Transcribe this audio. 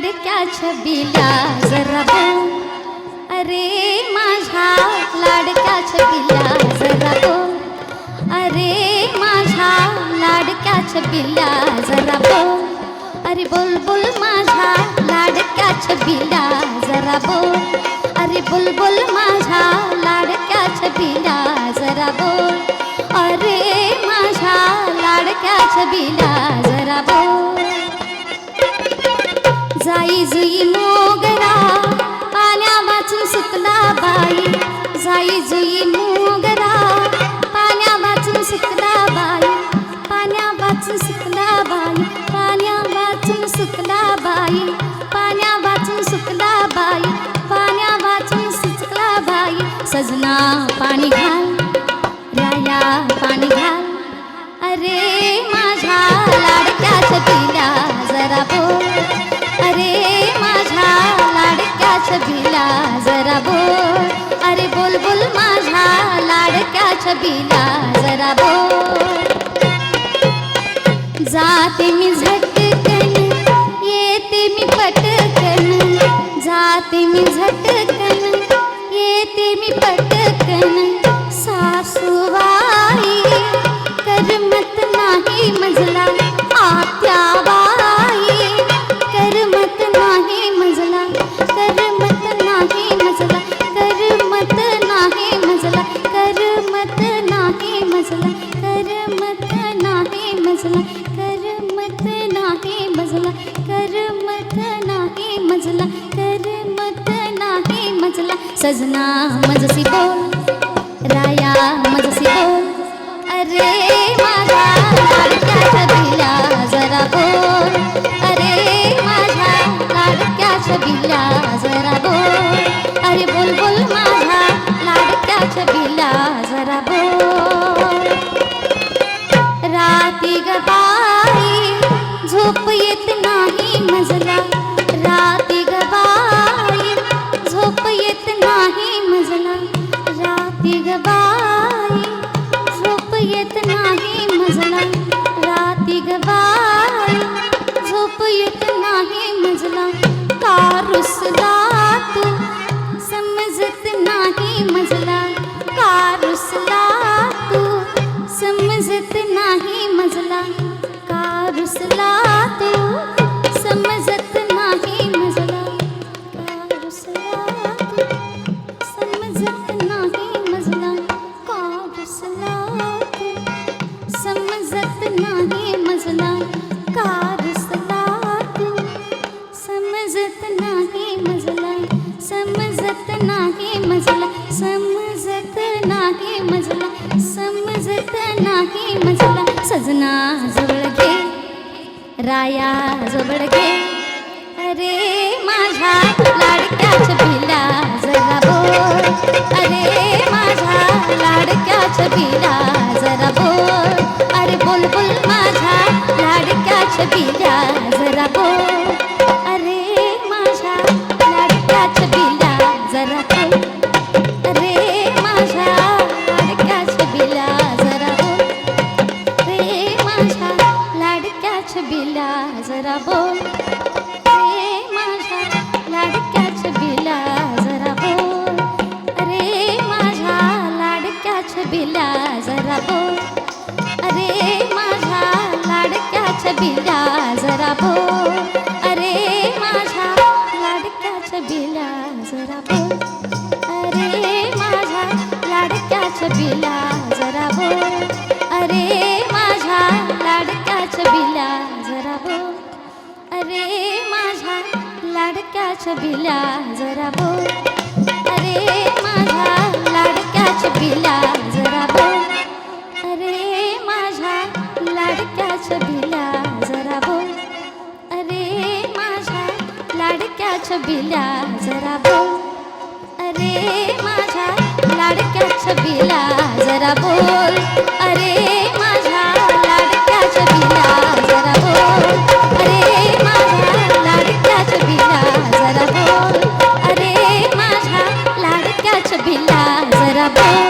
लाडक्या छबिला जरा अरे माझ्या लाडक्या छबिला जरा बोल. अरे माझ्या लाडक्या छबिला जरा बो अरे बोल बोल माझ्या लाडक्या छबिला जरा बो अरे बोल बोल माझ्या लाडक्या छबिला जरा बोल. अरे माझ्या लाडक्या छबिला जरा बो जाई जुई मोगरा पाण्या वाचून सुकला बाई. जाई जुई मोगरा पाण्या वाचून सुकला बाई. पाण्या वाचून सुकला बाई पाण्या वाचून सुकला बाई. पाण्या वाचून सुकला बाई पाण्या वाचून सुकला बाई. सजना पाणी घाल. छबीला जरा बोल. अरे बोल बोल माझ्या लाडक्या छबीला जरा बोल. जाते मी सजना मजसी बोल. राया मजसी बोल. अरे माझा जरा बोल. नाही राती ग बाई झोप येत नाही मजला. राती ग बाई झोप येत नाही मजला. का रुसला तू? समजत नाही मजला. का रुसला तू? समजत नाही मजला. का रुसला रुसला समजत नाही मजला का रुसला तू. समजत नाही मजला समजत नाही मजला समजत नाही मजला समजत नाही मजला. सजना जवळ घे राया जवळ घे. अरे माझ्या लाडक्या छबिला जरा बोल. अरे लाडक्याच पिला जरा बोल. बिल्या जरा बो अरे माझ्या लाडक्याच्या बिल्या जरा बो अरे माझ्या लाडक्याच्या बिल्या जरा अरे माझ्या लाडक्याच्या बिल्या जरा अरे माझ्या लाडक्याच्या बिल्या जरा लाडक्या छबिला छबिला जरा बोल. अरे माझ्या लाडक्या छबिला जरा बोल. अरे माझ्या लाडक्या छबिला जरा बोल. अरे माझ्या लाडक्या छबिला जरा बोल. अरे माझ्या लाडक्या छबिला जरा बोल.